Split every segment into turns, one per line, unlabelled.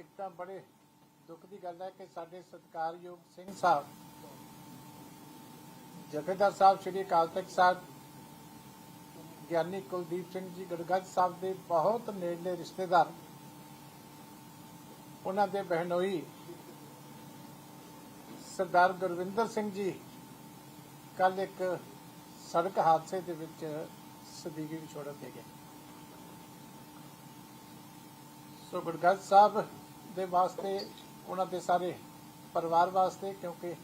ਇੱਕ ਤਾਂ ਬੜੇ ਦੁੱਖ ਦੀ ਗੱਲ ਹੈ ਕਿ ਸਾਡੇ ਸਤਿਕਾਰਯੋਗ ਸਿੰਘ ਸਾਹਿਬ ਜਥੇਦਾਰ ਸਾਹਿਬ, ਸ਼੍ਰੀ ਅਕਾਲ ਤਖਤ ਸਾਹਿਬ, ਗਿਆਨੀ ਕੁਲਦੀਪ ਸਿੰਘ ਜੀ ਗੜਗੜ ਸਾਹਿਬ ਦੇ ਬਹੁਤ ਨੇੜਲੇ ਰਿਸ਼ਤੇਦਾਰ, ਉਹਨਾਂ ਦੇ ਬਹਿਨੋਈ ਸਰਦਾਰ ਗੁਰਵਿੰਦਰ ਸਿੰਘ ਜੀ ਕੱਲ ਇੱਕ ਸੜਕ ਹਾਦਸੇ ਦੇ ਵਿੱਚ ਸਦੀਗੀ ਵਿਛੋੜਾ ਦੇ ਗਏ। ਸੋ ਗੁਰਗੱਜ ਸਾਹਿਬ ਦੇ ਵਾਸਤੇ, ਉਹਨਾਂ ਦੇ ਸਾਰੇ ਪਰਿਵਾਰ ਵਾਸਤੇ, ਕਿਉਂਕਿ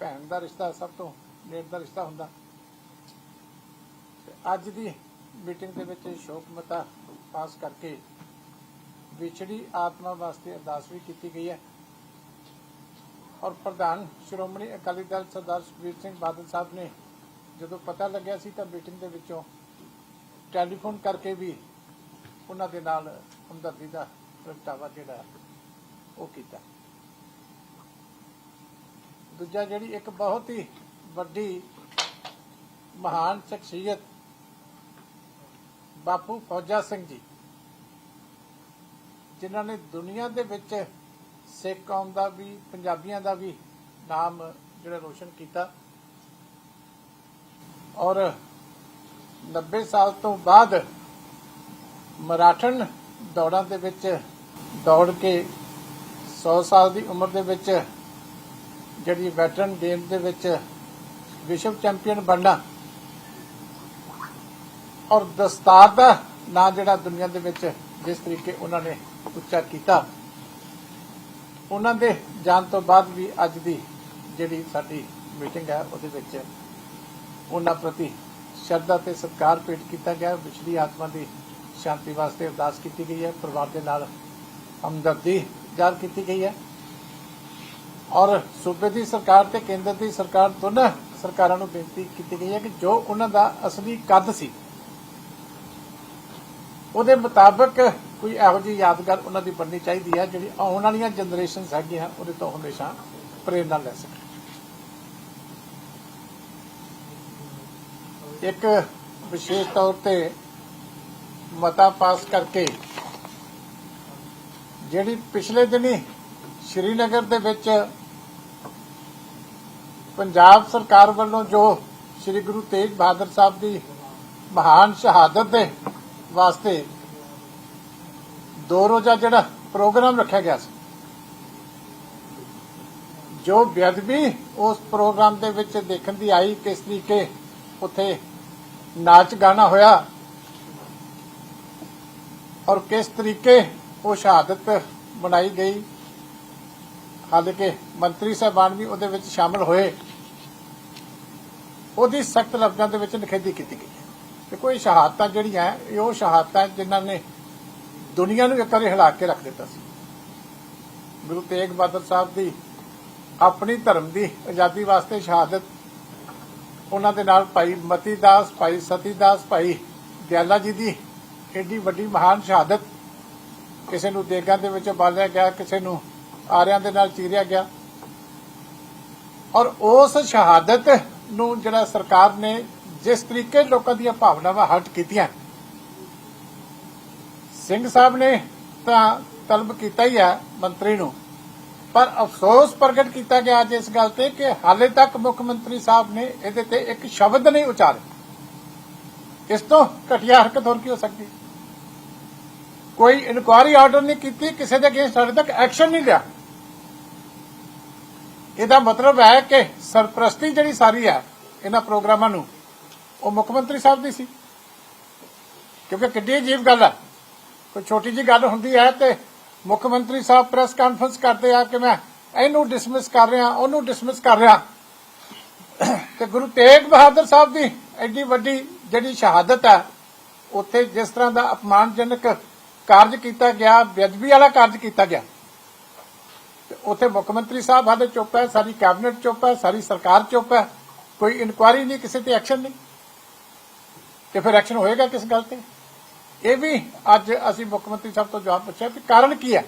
ਭੈਣ ਦਾ ਰਿਸ਼ਤਾ ਸਭ ਤੋਂ ਨੇੜ ਦਾ ਰਿਸ਼ਤਾ ਹੁੰਦਾ। ਅੱਜ ਦੀ ਮੀਟਿੰਗ ਦੇ ਵਿੱਚ ਸ਼ੋਕ ਮਤਾ ਪਾਸ ਕਰਕੇ ਵਿਛੜੀ ਆਤਮਾ ਵਾਸਤੇ ਅਰਦਾਸ ਵੀ ਕੀਤੀ ਗਈ ਹੈ। ਔਰ ਪ੍ਰਧਾਨ ਸ਼੍ਰੋਮਣੀ ਅਕਾਲੀ ਦਲ ਸਰਦਾਰ ਸੁਖਬੀਰ ਸਿੰਘ ਬਾਦਲ ਸਾਹਿਬ ਨੇ ਜਦੋਂ ਪਤਾ ਲੱਗਿਆ ਸੀ ਤਾਂ ਮੀਟਿੰਗ ਦੇ ਵਿੱਚੋਂ ਟੈਲੀਫੋਨ ਕਰਕੇ ਵੀ ਉਹਨਾਂ ਦੇ ਨਾਲ ਹਮਦਰਦੀ ਦਾ ਪ੍ਰਗਟਾਵਾ ਜਿਹੜਾ ਉਹ ਕੀਤਾ। ਦੂਜਾ ਜਿਹੜੀ ਇੱਕ ਬਹੁਤ ਹੀ ਵੱਡੀ ਮਹਾਨ ਸ਼ਖਸੀਅਤ ਬਾਪੂ ਫੌਜਾ ਸਿੰਘ ਜੀ, ਜਿਨ੍ਹਾਂ ਨੇ ਦੁਨੀਆ ਦੇ ਵਿੱਚ ਸਿੱਖ ਕੌਮ ਦਾ ਵੀ, ਪੰਜਾਬੀਆਂ ਦਾ ਵੀ ਨਾਮ ਜਿਹੜਾ ਰੋਸ਼ਨ ਕੀਤਾ ਔਰ 90 ਸਾਲ ਤੋਂ ਬਾਅਦ ਮਰਾਠਣ ਦੌੜਾਂ ਦੇ ਵਿੱਚ ਦੌੜ ਕੇ 100 ਸਾਲ ਦੀ ਉਮਰ ਦੇ ਵਿੱਚ ਜਿਹੜੀ ਵੈਟਰਨ ਗੇਮ ਦੇ ਵਿੱਚ ਵਿਸ਼ਵ ਚੈਂਪੀਅਨ ਬਣਨਾ ਔਰ ਦਸਤਾਰ ਦਾ ਨਾਂ ਜਿਹੜਾ ਦੁਨੀਆ ਦੇ ਵਿੱਚ ਜਿਸ ਤਰੀਕੇ ਉਹਨਾਂ ਨੇ ਉੱਚਾ ਕੀਤਾ, ਉਹਨਾਂ ਦੇ ਜਾਣ ਤੋਂ ਬਾਅਦ ਵੀ ਅੱਜ ਦੀ ਜਿਹੜੀ ਸਾਡੀ ਮੀਟਿੰਗ ਹੈ ਉਹਦੇ ਵਿੱਚ ਉਹਨਾਂ ਪ੍ਰਤੀ ਸ਼ਰਧਾ ਤੇ ਸਤਿਕਾਰ ਭੇਟ ਕੀਤਾ ਗਿਆ। ਵਿਛੜੀ ਆਤਮਾ ਦੀ ਸ਼ਾਂਤੀ ਵਾਸਤੇ ਅਰਦਾਸ ਕੀਤੀ ਗਈ ਹੈ। ਪਰਿਵਾਰ ਦੇ ਨਾਲ ਹਮਦਰਦੀ ਜ਼ਾਹਰ ਕੀਤੀ ਗਈ ਹੈ। ਔਰ ਸੂਬੇ ਦੀ ਸਰਕਾਰ ਤੇ ਕੇਂਦਰ ਦੀ ਸਰਕਾਰ ਦੋਨਾਂ ਸਰਕਾਰਾਂ ਨੂੰ ਬੇਨਤੀ ਕੀਤੀ ਗਈ ਹੈ ਕਿ ਜੋ ਉਹਨਾਂ ਦਾ ਅਸਲੀ ਕੱਦ ਸੀ, ਉਹਦੇ ਮੁਤਾਬਕ ਕੋਈ ਇਹੋ ਜਿਹੀ ਯਾਦਗਾਰ ਉਹਨਾਂ ਦੀ ਬਣਨੀ ਚਾਹੀਦੀ ਹੈ, ਜਿਹੜੀ ਆਉਣ ਵਾਲੀਆਂ ਜਨਰੇਸ਼ਨਸ ਹੈਗੀਆਂ, ਉਹਦੇ ਤੋਂ ਹਮੇਸ਼ਾ ਪ੍ਰੇਰਨਾ ਲੈ ਸਕਣ ਇੱਕ ਵਿਸ਼ੇਸ਼ ਤੌਰ ਤੇ ਮਤਾ ਪਾਸ ਕਰਕੇ ਜਿਹੜੀ ਪਿਛਲੇ ਦਿਨੀ ਸ਼੍ਰੀਨਗਰ ਦੇ ਵਿੱਚ ਪੰਜਾਬ ਸਰਕਾਰ ਵੱਲੋਂ ਜੋ ਸ੍ਰੀ ਗੁਰੂ ਤੇਗ ਬਹਾਦਰ ਸਾਹਿਬ ਦੀ ਮਹਾਨ ਸ਼ਹਾਦਤ ਦੇ ਵਾਸਤੇ ਦੋ ਰੋਜ਼ਾ ਜਿਹੜਾ ਪ੍ਰੋਗਰਾਮ ਰੱਖਿਆ ਗਿਆ ਸੀ, ਜੋ ਬੇਅਦਬੀ ਉਸ ਪ੍ਰੋਗਰਾਮ ਦੇ ਵਿੱਚ ਦੇਖਣ ਦੀ ਆਈ ਕਿਸ ਤਰੀਕੇ ਉੱਥੇ ਨਾਚ ਗਾਣਾ ਹੋਇਆ ਔਰ ਕਿਸ ਤਰੀਕੇ ਉਹ ਸ਼ਹਾਦਤ ਬਣਾਈ ਗਈ। ਹਾਲਾਂਕਿ ਮੰਤਰੀ ਸਾਹਿਬਾਨ ਵੀ ਉਹਦੇ ਵਿੱਚ ਸ਼ਾਮਲ ਹੋਏ। ਉਹਦੀ ਸਖਤ ਲਫ਼ਜ਼ਾਂ ਦੇ ਵਿੱਚ ਨਿਖੇਧੀ ਕੀਤੀ ਗਈ। ਤੇ ਕੋਈ ਸ਼ਹਾਦਤਾਂ ਜਿਹੜੀਆਂ ਇਹ ਉਹ ਸ਼ਹਾਦਤਾਂ ਜਿਨ੍ਹਾਂ ਨੇ ਦੁਨੀਆ ਨੂੰ ਇੱਕ ਵਾਰੀ ਹਿਲਾ ਕੇ ਰੱਖ ਦਿੱਤਾ ਸੀ। ਗੁਰੂ ਤੇਗ ਬਹਾਦਰ ਸਾਹਿਬ ਦੀ ਆਪਣੀ ਧਰਮ ਦੀ ਆਜ਼ਾਦੀ ਵਾਸਤੇ ਸ਼ਹਾਦਤ, ਉਹਨਾਂ ਦੇ ਨਾਲ ਭਾਈ ਮਤੀ ਦਾਸ ਭਾਈ ਸਤੀ ਦਾਸ ਭਾਈ ਦਿਆਲਾ ਜੀ ਦੀ ਐਡੀ ਵੱਡੀ ਮਹਾਨ ਸ਼ਹਾਦਤ ਕਿਸੇ ਨੂੰ ਦੇਗਾਂ ਦੇ ਵਿੱਚ ਬਾਲਿਆ ਗਿਆ, ਕਿਸੇ ਨੂੰ ਆਰਿਆਂ ਦੇ ਨਾਲ ਚੀਰਿਆ ਗਿਆ। ਔਰ ਉਸ ਸ਼ਹਾਦਤ ਨੂੰ ਜਿਹੜਾ ਸਰਕਾਰ ਨੇ ਜਿਸ ਤਰੀਕੇ ਲੋਕਾਂ ਦੀਆਂ ਭਾਵਨਾਵਾਂ ਹਟ ਕੀਤੀਆਂ, ਸਿੰਘ ਸਾਹਿਬ ਨੇ ਤਾਂ ਤਲਬ ਕੀਤਾ ਹੀ ਹੈ ਮੰਤਰੀ ਨੂੰ, ਪਰ ਅਫਸੋਸ ਪ੍ਰਗਟ ਕੀਤਾ ਗਿਆ ਅੱਜ ਇਸ ਗੱਲ ਤੇ ਕਿ ਹਾਲੇ ਤੱਕ ਮੁੱਖ ਮੰਤਰੀ ਸਾਹਿਬ ਨੇ ਇਹਦੇ ਤੇ ਇੱਕ ਸ਼ਬਦ ਨਹੀਂ ਉਚਾਰੇ ਇਸ ਤੋਂ ਘਟੀਆ ਹਰਕਤ ਹੋਰ ਕੀ ਹੋ ਸਕਦੀ? ਕੋਈ ਇਨਕੁਆਰੀ ਆਰਡਰ ਨਹੀਂ ਕੀਤੀ, ਕਿਸੇ ਦੇ ਅਗੇਂਸਟ ਸਾਡੇ ਤੱਕ ਐਕਸ਼ਨ ਨਹੀਂ ਲਿਆ। ਇਹਦਾ ਮਤਲਬ ਹੈ ਕਿ ਸਰਪ੍ਰਸਤੀ ਜਿਹੜੀ ਸਾਰੀ ਹੈ, ਇਹਨਾਂ ਪ੍ਰੋਗਰਾਮਾਂ ਨੂੰ, ਉਹ ਮੁੱਖ ਮੰਤਰੀ ਸਾਹਿਬ ਦੀ ਸੀ। ਕਿਉਂਕਿ ਕਿੱਡੀ ਅਜੀਬ ਗੱਲ ਹੈ। ਕੋਈ ਛੋਟੀ ਜੀ ਗੱਲ ਹੁੰਦੀ ਹੈ ਤੇ ਮੁੱਖ ਮੰਤਰੀ ਸਾਹਿਬ ਪ੍ਰੈਸ ਕਾਨਫਰੰਸ ਕਰਦੇ ਆ ਕਿ ਮੈਂ ਇਹਨੂੰ ਡਿਸਮਿਸ ਕਰ ਰਿਹਾ, ਉਹਨੂੰ ਡਿਸਮਿਸ ਕਰ ਰਿਹਾ। ਤੇ ਗੁਰੂ ਤੇਗ ਬਹਾਦਰ ਸਾਹਿਬ ਦੀ ਐਡੀ ਵੱਡੀ ਜਿਹੜੀ ਸ਼ਹਾਦਤ ਹੈ, ਉੱਥੇ ਜਿਸ ਤਰ੍ਹਾਂ ਦਾ ਅਪਮਾਨਜਨਕ ਕਾਰਜ ਕੀਤਾ ਗਿਆ, ਬੇਅਦਬੀ ਵਾਲਾ ਕਾਰਜ ਕੀਤਾ ਗਿਆ। ਤੇ ਉੱਥੇ ਮੁੱਖ ਮੰਤਰੀ ਸਾਹਿਬ ਹਾਲੇ ਚੁੱਪ ਹੈ, ਸਾਰੀ ਕੈਬਨਿਟ ਚੁੱਪ ਹੈ, ਸਾਰੀ ਸਰਕਾਰ ਚੁੱਪ ਹੈ। ਕੋਈ ਇਨਕੁਆਇਰੀ ਨਹੀਂ, ਕਿਸੇ ਤੇ ਐਕਸ਼ਨ ਨਹੀਂ। ਤੇ ਫਿਰ ਐਕਸ਼ਨ ਹੋਏਗਾ ਕਿਸ ਗੱਲ ਤੇ? ਇਹ ਵੀ ਅੱਜ ਅਸੀਂ ਮੁੱਖ ਮੰਤਰੀ ਸਾਹਿਬ ਤੋਂ ਜਵਾਬ ਪੁੱਛਿਆ ਕਿ ਕਾਰਨ ਕੀ ਹੈ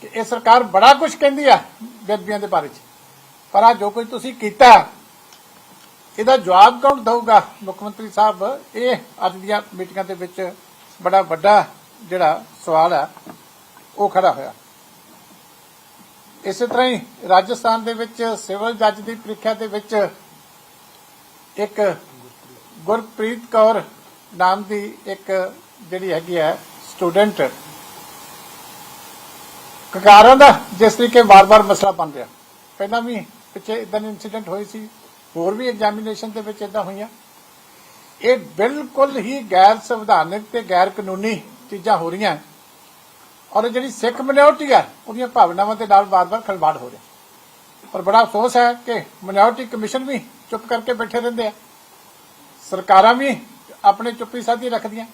ਕਿ ਇਹ ਸਰਕਾਰ ਬੜਾ ਕੁਝ ਕਹਿੰਦੀ ਆ ਬੇਅਦਬੀਆਂ ਦੇ ਬਾਰੇ ਚ। ਪਰ ਆ ਜੋ ਕੁਝ ਤੁਸੀਂ ਕੀਤਾ, ਇਹਦਾ ਜਵਾਬ ਕੌਣ ਦਊਗਾ? ਮੁੱਖ ਮੰਤਰੀ ਸਾਹਿਬ, ਇਹ ਅੱਜ ਦੀਆਂ ਮੀਟਿੰਗਾਂ ਦੇ ਵਿੱਚ ਬੜਾ ਵੱਡਾ ਜਿਹੜਾ ਸਵਾਲ ਹੈ, ਉਹ ਖੜਾ ਹੋਇਆ। ਇਸੇ ਤਰ੍ਹਾਂ ਹੀ ਰਾਜਸਥਾਨ ਦੇ ਵਿੱਚ ਸਿਵਲ ਜੱਜ ਦੀ ਪ੍ਰੀਖਿਆ ਦੇ ਵਿੱਚ ਇੱਕ ਗੁਰਪ੍ਰੀਤ ਕੌਰ ਨਾਮ ਦੀ ਇੱਕ ਜਿਹੜੀ ਹੈਗੀ ਹੈ ਸਟੂਡੈਂਟ, ਕਕਾਰਾਂ ਦਾ ਜਿਸ ਤਰੀਕੇ ਵਾਰ-ਵਾਰ ਮਸਲਾ ਬਣ ਰਿਹਾ। ਪਹਿਲਾਂ ਵੀ ਪਿੱਛੇ ਇਦਾਂ ਦੇ ਇਨਸੀਡੈਂਟ ਹੋਈ ਸੀ, ਹੋਰ ਵੀ ਐਗਜ਼ਾਮੀਨੇਸ਼ਨ ਦੇ ਵਿੱਚ ਇਦਾਂ ਹੋਈਆਂ। ਇਹ ਬਿਲਕੁਲ ਹੀ ਗੈਰ ਸੰਵਿਧਾਨਕ ਤੇ ਗੈਰ ਕਾਨੂੰਨੀ ਚੀਜ਼ਾਂ ਹੋ ਰਹੀਆਂ ਔਰ ਜਿਹੜੀ ਸਿੱਖ ਮਿਨੋਰਟੀ ਹੈ, ਉਹਦੀਆਂ ਭਾਵਨਾਵਾਂ ਦੇ ਨਾਲ ਵਾਰ-ਵਾਰ ਖਲਵਾੜ ਹੋ ਰਿਹਾ ਪਰ ਬੜਾ ਅਫਸੋਸ ਹੈ ਕਿ ਮਿਨੋਰਟੀ ਕਮਿਸ਼ਨ ਵੀ ਚੁੱਪ ਕਰਕੇ ਬੈਠੇ ਰਹਿੰਦੇ ਆ। ਸਰਕਾਰਾਂ ਵੀ ਆਪਣੇ ਚੁੱਪੀ ਸਾਧੀ ਰੱਖਦੀਆਂ।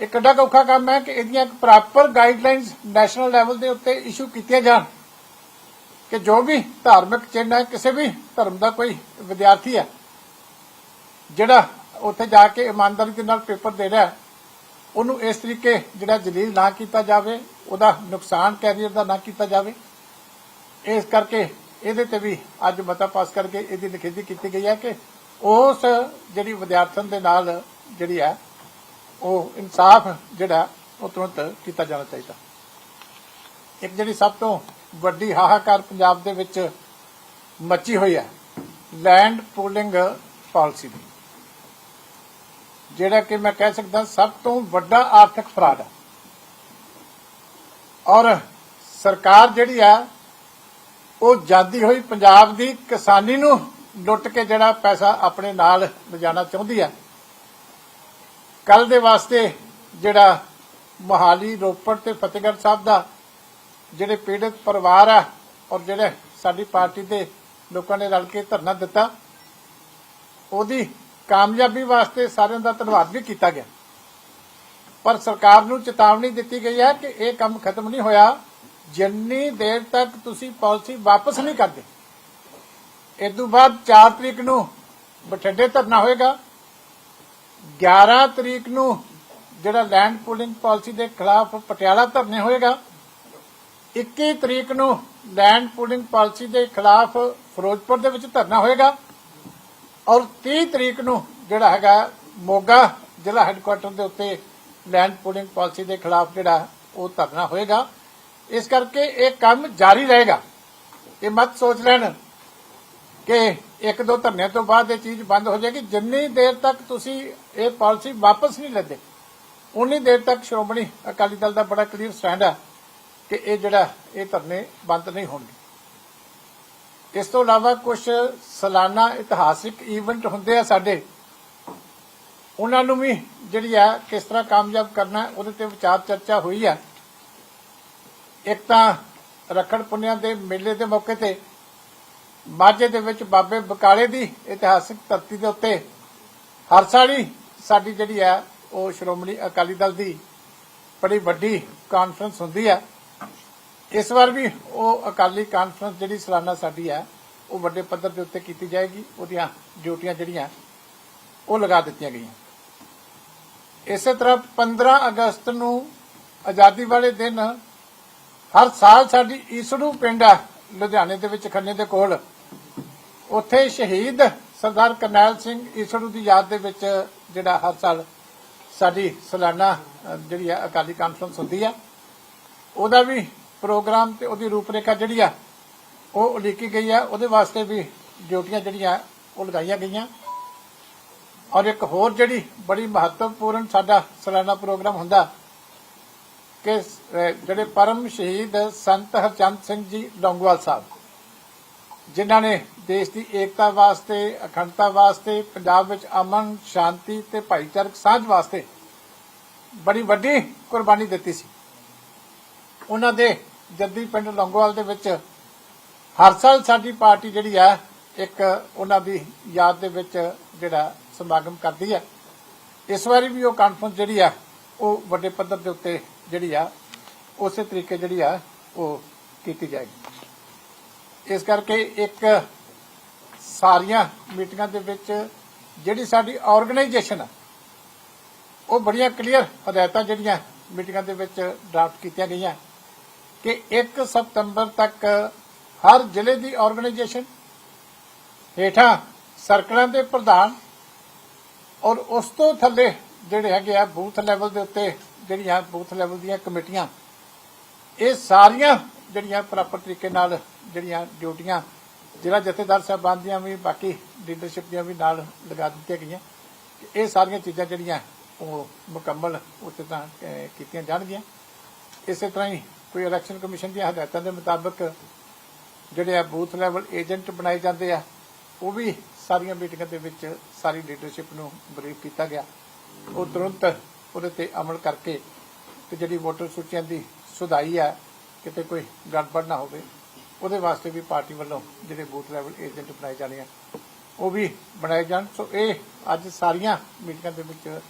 ਇਹ ਕਿੱਡਾ ਕੁ ਔਖਾ ਕੰਮ ਹੈ ਕਿ ਇਹਦੀਆਂ ਇੱਕ ਪ੍ਰੋਪਰ ਗਾਈਡਲਾਈਨਸ ਨੈਸ਼ਨਲ ਲੈਵਲ ਦੇ ਉੱਤੇ ਇਸ਼ੂ ਕੀਤੀਆਂ ਜਾਣ। ਕਿ ਜੋ ਵੀ ਧਾਰਮਿਕ ਚਿੰਨ੍ਹ ਹੈ, ਕਿਸੇ ਵੀ ਧਰਮ ਦਾ ਕੋਈ ਵਿਦਿਆਰਥੀ ਹੈ, ਜਿਹੜਾ ਉੱਥੇ ਜਾ ਕੇ ਇਮਾਨਦਾਰੀ ਦੇ ਨਾਲ ਪੇਪਰ ਦੇ ਰਿਹਾ ਉਹਨੂੰ ਇਸ ਤਰੀਕੇ ਜਿਹੜਾ ਜਲੀਲ ਨਾ ਕੀਤਾ ਜਾਵੇ, ਉਹਦਾ ਨੁਕਸਾਨ ਕੈਰੀਅਰ ਦਾ ਨਾ ਕੀਤਾ ਜਾਵੇ। ਇਸ ਕਰਕੇ ਇਹਦੇ ਤੇ ਵੀ ਅੱਜ ਮਤਾ ਪਾਸ ਕਰਕੇ ਇਹਦੀ ਨਿਖੇਧੀ ਕੀਤੀ ਗਈ ਹੈ ਕਿ ਉਸ ਜਿਹੜੀ ਵਿਦਿਆਰਥਣ ਦੇ ਨਾਲ ਜਿਹੜੀ ਹੈ, ਉਹ ਇਨਸਾਫ ਜਿਹੜਾ ਉਹ ਤੁਰੰਤ ਕੀਤਾ ਜਾਣਾ ਚਾਹੀਦਾ। ਇੱਕ ਜਿਹੜੀ ਸਭ ਤੋਂ ਵੱਡੀ ਹਾਹਾਕਾਰ ਪੰਜਾਬ ਦੇ ਵਿੱਚ ਮੱਚੀ ਹੋਈ ਹੈ ਲੈਂਡ ਪੂਲਿੰਗ ਪਾਲਿਸੀ ਦੀ। ਜਿਹੜਾ ਕਿ ਮੈਂ ਕਹਿ ਸਕਦਾ ਸਭ ਤੋਂ ਵੱਡਾ ਆਰਥਿਕ ਫਰਾਡ ਹੈ। ਔਰ ਸਰਕਾਰ ਜਿਹੜੀ ਆ, ਉਹ ਜਾਂਦੀ ਹੋਈ ਪੰਜਾਬ ਦੀ ਕਿਸਾਨੀ ਨੂੰ ਲੁੱਟ ਕੇ ਜਿਹੜਾ ਪੈਸਾ ਆਪਣੇ ਨਾਲ ਲਿਜਾਣਾ ਚਾਹੁੰਦੀ ਹੈ ਕੱਲ ਦੇ ਵਾਸਤੇ ਜਿਹੜਾ ਮੋਹਾਲੀ, ਰੋਪੜ ਤੇ ਫਤਿਹਗੜ੍ਹ ਸਾਹਿਬ ਦਾ ਜਿਹੜੇ ਪੀੜਤ ਪਰਿਵਾਰ ਆ, ਔਰ ਜਿਹੜੇ ਸਾਡੀ ਪਾਰਟੀ ਦੇ ਲੋਕਾਂ ਨੇ ਰਲ ਕੇ ਧਰਨਾ ਦਿੱਤਾ, ਉਹਦੀ ਕਾਮਯਾਬੀ ਵਾਸਤੇ ਸਾਰਿਆਂ ਦਾ ਧੰਨਵਾਦ ਵੀ ਕੀਤਾ ਗਿਆ। ਪਰ ਸਰਕਾਰ ਨੂੰ ਚੇਤਾਵਨੀ ਦਿੱਤੀ ਗਈ ਹੈ ਕਿ ਇਹ ਕੰਮ ਖਤਮ ਨਹੀਂ ਹੋਇਆ। ਜਿੰਨੀ ਦੇਰ ਤੱਕ ਤੁਸੀਂ ਪਾਲਿਸੀ ਵਾਪਸ ਨਹੀਂ ਕਰਦੇ ਇਸ ਤੋਂ ਬਾਅਦ 4 ਤਰੀਕ ਨੂੰ ਬਠਿੰਡੇ ਧਰਨਾ ਹੋਏਗਾ। 11 ਤਰੀਕ ਨੂੰ ਜਿਹੜਾ ਲੈਂਡ ਪੂਲਿੰਗ ਪਾਲਿਸੀ ਦੇ ਖਿਲਾਫ ਪਟਿਆਲਾ ਧਰਨੇ ਹੋਏਗਾ। 21 ਤਰੀਕ ਨੂੰ ਲੈਂਡ ਪੂਲਿੰਗ ਪਾਲਿਸੀ ਦੇ ਖਿਲਾਫ ਫਿਰੋਜ਼ਪੁਰ ਦੇ ਵਿੱਚ ਧਰਨਾ ਹੋਏਗਾ। ਔਰ 30 ਤਰੀਕ ਨੂੰ ਜਿਹੜਾ ਹੈਗਾ ਮੋਗਾ ਜ਼ਿਲ੍ਹਾ ਹੈੱਡਕੁਆਟਰ ਦੇ ਉੱਤੇ ਲੈਂਡ ਪੂਲਿੰਗ ਪਾਲਿਸੀ ਦੇ ਖਿਲਾਫ ਜਿਹੜਾ ਉਹ ਧਰਨਾ ਹੋਏਗਾ। ਇਸ ਕਰਕੇ ਇਹ ਕੰਮ ਜਾਰੀ ਰਹੇਗਾ। ਇਹ ਮਤ ਸੋਚ ਲੈਣ ਕਿ ਇੱਕ ਦੋ ਧਰਨਿਆਂ ਤੋਂ ਬਾਅਦ ਇਹ ਚੀਜ਼ ਬੰਦ ਹੋ ਜਾਏਗੀ। ਜਿੰਨੀ ਦੇਰ ਤੱਕ ਤੁਸੀਂ ਇਹ ਪਾਲਿਸੀ ਵਾਪਸ ਨਹੀਂ ਲੈਂਦੇ, ਉਨੀ ਦੇਰ ਤੱਕ ਸ਼੍ਰੋਮਣੀ ਅਕਾਲੀ ਦਲ ਦਾ ਬੜਾ ਕਲੀਅਰ ਸਟੈਂਡ ਹੈ ਕਿ ਇਹ ਜਿਹੜਾ ਇਹ ਧਰਨੇ ਬੰਦ ਨਹੀਂ ਹੋਣਗੇ। ਇਸ ਤੋਂ ਇਲਾਵਾ ਕੁਝ ਸਾਲਾਨਾ ਇਤਿਹਾਸਿਕ ਈਵੈਂਟ ਹੁੰਦੇ ਆ ਸਾਡੇ। ਉਹਨਾਂ ਨੂੰ ਵੀ ਜਿਹੜੀ ਆ ਕਿਸ ਤਰ੍ਹਾਂ ਕਾਮਯਾਬ ਕਰਨਾ ਹੈ, ਉਹਦੇ ਤੇ ਵਿਚਾਰ ਚਰਚਾ ਹੋਈ ਆ। ਇੱਕ ਤਾਂ ਰੱਖੜ ਪੁੰਨਿਆ ਦੇ ਮੇਲੇ ਦੇ ਮੌਕੇ ਤੇ ਮਾਝੇ ਦੇ ਵਿੱਚ ਬਾਬੇ ਬਕਾਲੇ ਦੀ ਇਤਿਹਾਸਿਕ ਧਰਤੀ ਦੇ ਉੱਤੇ ਹਰ ਸਾਲ ਹੀ ਸਾਡੀ ਜਿਹੜੀ ਆ ਉਹ ਸ਼੍ਰੋਮਣੀ ਅਕਾਲੀ ਦਲ ਦੀ ਬੜੀ ਵੱਡੀ ਕਾਨਫਰੰਸ ਹੁੰਦੀ ਆ। ਇਸ ਵਾਰ ਵੀ ਉਹ ਅਕਾਲੀ ਕਾਨਫਰੰਸ ਜਿਹੜੀ ਸਾਲਾਨਾ ਸਾਡੀ ਆ ਉਹ ਵੱਡੇ ਪੱਧਰ ਦੇ ਉੱਤੇ ਕੀਤੀ ਜਾਏਗੀ। ਉਹਦੀਆਂ ਡਿਊਟੀਆਂ ਜਿਹੜੀਆਂ, ਉਹ ਲਗਾ ਦਿੱਤੀਆਂ ਗਈਆਂ। ਇਸੇ ਤਰ੍ਹਾਂ 15 ਅਗਸਤ ਨੂੰ ਆਜ਼ਾਦੀ ਵਾਲੇ ਦਿਨ ਹਰ ਸਾਲ ਸਾਡੀ ਈਸੜੂ ਪਿੰਡ ਆ ਲੁਧਿਆਣੇ ਦੇ ਵਿੱਚ ਖੰਨੇ ਦੇ ਕੋਲ। ਉੱਥੇ ਸ਼ਹੀਦ ਸਰਦਾਰ ਕਰਨੈਲ ਸਿੰਘ ਈਸੜੂ ਦੀ ਯਾਦ ਦੇ ਵਿੱਚ ਜਿਹੜਾ ਹਰ ਸਾਲ ਸਾਡੀ ਸਾਲਾਨਾ ਜਿਹੜੀ ਆ ਅਕਾਲੀ ਕਾਨਫਰੰਸ ਹੁੰਦੀ ਆ ਉਹਦਾ ਵੀ ਪ੍ਰੋਗਰਾਮ ਤੇ ਉਹਦੀ ਰੂਪਰੇਖਾ ਜਿਹੜੀ ਆ ਉਹ ਉਲੀਕੀ ਗਈ ਆ। ਉਹਦੇ ਵਾਸਤੇ ਵੀ ਡਿਊਟੀਆਂ ਜਿਹੜੀਆਂ ਉਹ ਲਗਾਈਆਂ ਗਈਆਂ। ਔਰ ਇੱਕ ਹੋਰ ਜਿਹੜੀ ਬੜੀ ਮਹੱਤਵਪੂਰਨ ਸਾਡਾ ਸਾਲਾਨਾ ਪ੍ਰੋਗਰਾਮ ਹੁੰਦਾ ਕਿ ਅਹ, ਜਿਹੜੇ ਪਰਮ ਸ਼ਹੀਦ ਸੰਤ ਹਰਚੰਦ ਸਿੰਘ ਜੀ ਲੌਂਗੋਵਾਲ ਸਾਹਿਬ ਜਿਨ੍ਹਾਂ ਨੇ ਦੇਸ਼ ਦੀ ਏਕਤਾ ਵਾਸਤੇ ਅਖੰਡਤਾ ਵਾਸਤੇ ਪੰਜਾਬ ਵਿੱਚ ਅਮਨ ਸ਼ਾਂਤੀ ਤੇ ਭਾਈਚਾਰਕ ਸਾਂਝ ਵਾਸਤੇ ਬੜੀ ਵੱਡੀ ਕੁਰਬਾਨੀ ਦਿੱਤੀ ਸੀ। ਉਹਨਾਂ ਦੇ ਜੱਦੀ ਪਿੰਡ ਲੌਂਗੋਵਾਲ ਦੇ ਵਿੱਚ ਹਰ ਸਾਲ ਸਾਡੀ ਪਾਰਟੀ ਜਿਹੜੀ ਹੈ ਇੱਕ ਉਹਨਾਂ ਦੀ ਯਾਦ ਦੇ ਵਿੱਚ ਜਿਹੜਾ ਸਮਾਗਮ ਕਰਦੀ ਆ। ਇਸ ਵਾਰੀ ਵੀ ਉਹ ਕਾਨਫਰੰਸ ਜਿਹੜੀ ਆ, ਉਹ ਵੱਡੇ ਪੱਧਰ ਦੇ ਉੱਤੇ ਜਿਹੜੀ ਆ, ਉਸੇ ਤਰੀਕੇ ਜਿਹੜੀ ਆ, ਉਹ ਕੀਤੀ ਜਾਏਗੀ। ਇਸ ਕਰਕੇ ਇੱਕ ਸਾਰੀਆਂ ਮੀਟਿੰਗਾਂ ਦੇ ਵਿੱਚ ਜਿਹੜੀ ਸਾਡੀ ਆਰਗੇਨਾਈਜੇਸ਼ਨ ਆ, ਉਹ ਬੜੀਆਂ ਕਲੀਅਰ ਹਦਾਇਤਾਂ ਜਿਹੜੀਆਂ ਮੀਟਿੰਗਾਂ ਦੇ ਵਿੱਚ ਡਰਾਫਟ ਕੀਤੀਆਂ ਗਈਆਂ। ਕਿ 1 ਸਤੰਬਰ ਤੱਕ ਹਰ ਜ਼ਿਲ੍ਹੇ ਦੀ ਆਰਗੇਨਾਈਜੇਸ਼ਨ ਹੇਠਾਂ ਸਰਕਲਾਂ ਦੇ ਪ੍ਰਧਾਨ ਔਰ ਉਸ ਤੋਂ ਥੱਲੇ ਜਿਹੜੇ ਹੈਗੇ ਆ ਬੂਥ ਲੈਵਲ ਦੇ ਉੱਤੇ ਜਿਹੜੀਆਂ ਬੂਥ ਲੈਵਲ ਦੀਆਂ ਕਮੇਟੀਆਂ, ਇਹ ਸਾਰੀਆਂ ਜਿਹੜੀਆਂ ਪ੍ਰੋਪਰ ਤਰੀਕੇ ਨਾਲ ਜਿਹੜੀਆਂ ਡਿਊਟੀਆਂ ਜ਼ਿਲ੍ਹਾ ਜਥੇਦਾਰ ਸਾਹਿਬਾਨ ਦੀਆਂ ਵੀ, ਬਾਕੀ ਲੀਡਰਸ਼ਿਪ ਦੀਆਂ ਵੀ ਨਾਲ ਲਗਾ ਦਿੱਤੀਆਂ ਗਈਆਂ ਇਹ ਸਾਰੀਆਂ ਚੀਜ਼ਾਂ ਜਿਹੜੀਆਂ ਉਹ ਮੁਕੰਮਲ ਉਸੇ ਤਰ੍ਹਾਂ ਕੀਤੀਆਂ ਜਾਣਗੀਆਂ। ਇਸੇ ਤਰ੍ਹਾਂ ਹੀ ਕੋਈ ਇਲੈਕਸ਼ਨ ਕਮਿਸ਼ਨ ਦੀਆਂ ਹਦਾਇਤਾਂ ਦੇ ਮੁਤਾਬਕ ਜਿਹੜੇ ਆ ਬੂਥ ਲੈਵਲ ਏਜੰਟ ਬਣਾਏ ਜਾਂਦੇ ਆ, ਉਹ ਵੀ ਸਾਰੀਆਂ ਮੀਟਿੰਗਾਂ ਦੇ ਵਿੱਚ ਸਾਰੀ ਲੀਡਰਸ਼ਿਪ ਨੂੰ ਬਰੀਫ ਕੀਤਾ ਗਿਆ। ਉਹ ਤੁਰੰਤ ਉਹਦੇ ਤੇ ਅਮਲ ਕਰਕੇ ਤੇ ਜਿਹੜੀ ਵੋਟਰ ਸੂਚੀਆਂ ਦੀ ਸੁਧਾਈ ਆ, ਕਿਤੇ ਕੋਈ ਗੜਬੜ ਨਾ ਹੋਵੇ, ਉਹਦੇ ਵਾਸਤੇ ਵੀ ਪਾਰਟੀ ਵੱਲੋਂ ਜਿਹੜੇ ਬੂਥ ਲੈਵਲ ਏਜੰਟ ਬਣਾਏ ਜਾਣੇ ਆ, ਉਹ ਵੀ ਬਣਾਏ ਜਾਣ। ਸੋ ਇਹ ਅੱਜ ਸਾਰੀਆਂ ਮੀਟਿੰਗਾਂ ਦੇ ਵਿੱਚ